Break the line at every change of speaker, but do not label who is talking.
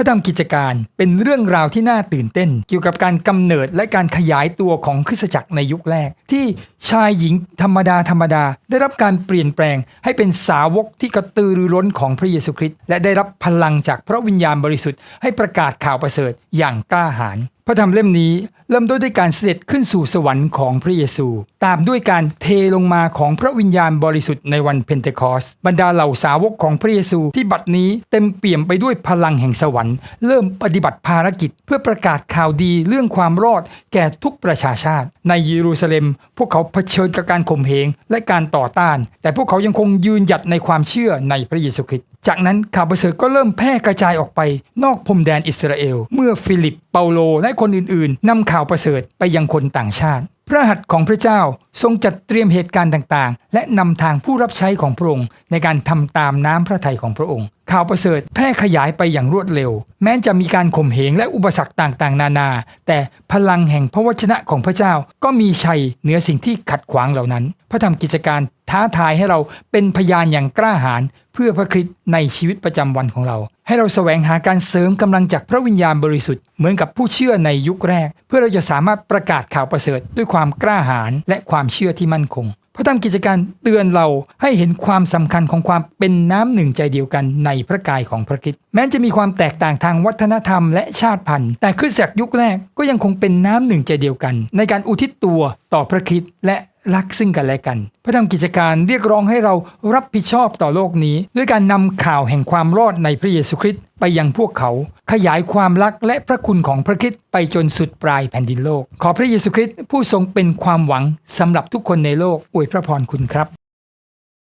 พระธรรมกิจการเป็นเรื่องราวที่น่าตื่นเต้น เกี่ยวกับการกำเนิดและการขยายตัวของคริสตจักรในยุคแรก ที่ชายหญิงธรรมดาธรรมดา ได้รับการเปลี่ยนแปลงให้เป็นสาวกที่กระตือรือร้นของพระเยซูคริสต์และได้รับพลังจากพระวิญญาณบริสุทธิ์ให้ประกาศข่าวประเสริฐอย่างกล้าหาญ พระธรรมเล่มนี้เริ่มต้นด้วยการเสด็จขึ้นสู่สวรรค์ของพระเยซู ตามด้วยการเทลงมาของพระวิญญาณบริสุทธิ์ในวันเพนเทคอสบรรดาเหล่าสาวกของพระเยซูที่บัดนี้เต็มเปี่ยมไปด้วยพลังแห่งสวรรค์ เริ่มปฏิบัติภารกิจ เพื่อประกาศข่าวดีเรื่องความรอดแก่ทุกประชาชาติ ในเยรูซาเล็ม พวกเขาเผชิญกับการข่มเหงและการต่อต้าน แต่พวกเขายังคงยืนหยัดในความเชื่อในพระเยซูคริสต์จากนั้นข่าวประเสริฐก็เริ่มแพร่กระจายออกไป นอกพรมแดนอิสราเอล เมื่อฟิลิปเปาโลและคนอื่นๆนำข่าวประเสริฐไปยังคนต่างชาติ พระหัตถ์ของพระเจ้าทรงจัดเตรียมเหตุการณ์ต่างๆ และนำทางผู้รับใช้ของพระองค์ในการทำตามน้ำพระทัยของพระองค์ ข่าวประเสริฐแพร่ขยายไปอย่างรวดเร็ว แม้จะมีการข่มเหงและอุปสรรคต่างๆ นานา แต่พลังแห่งพระวจนะของพระเจ้าก็มีชัยเหนือสิ่งที่ขัดขวางเหล่านั้น พระธรรมกิจการท้าทายให้เราเป็นพยานอย่างกล้าหาญเพื่อพระคริสต์ในชีวิตประจำวันของเรา ให้เราแสวงหาการเสริมกำลังจากพระวิญญาณบริสุทธิ์เหมือนกับผู้เชื่อในยุคแรก เพื่อเราจะสามารถประกาศข่าวประเสริฐด้วยความกล้าหาญและความเชื่อที่มั่นคง ระธรรมกิจการเตือนเราให้เห็นความสำคัญของความเป็นน้ำหนึ่งใจเดียวกันในพระกายของพระคิดแม้จะมีความแตกต่างทางวัฒนธรรมและชาติพันธุ์ แต่คริสตจักรยุคแรกก็ยังคงเป็นน้ำหนึ่งใจเดียวกัน ในการอุทิศตัวต่อพระคิดและ รักซึ่งกันและกัน พระธรรมกิจการเรียกร้องให้เรารับผิดชอบต่อโลกนี้ ด้วยการนำข่าวแห่งความรอดในพระเยซูคริสต์ไปยังพวกเขา ขยายความรักและพระคุณของพระคริสต์ไปจนสุดปลายแผ่นดินโลก ขอพระเยซูคริสต์ผู้ทรงเป็นความหวังสำหรับทุกคนในโลกอวยพระพรคุณครับ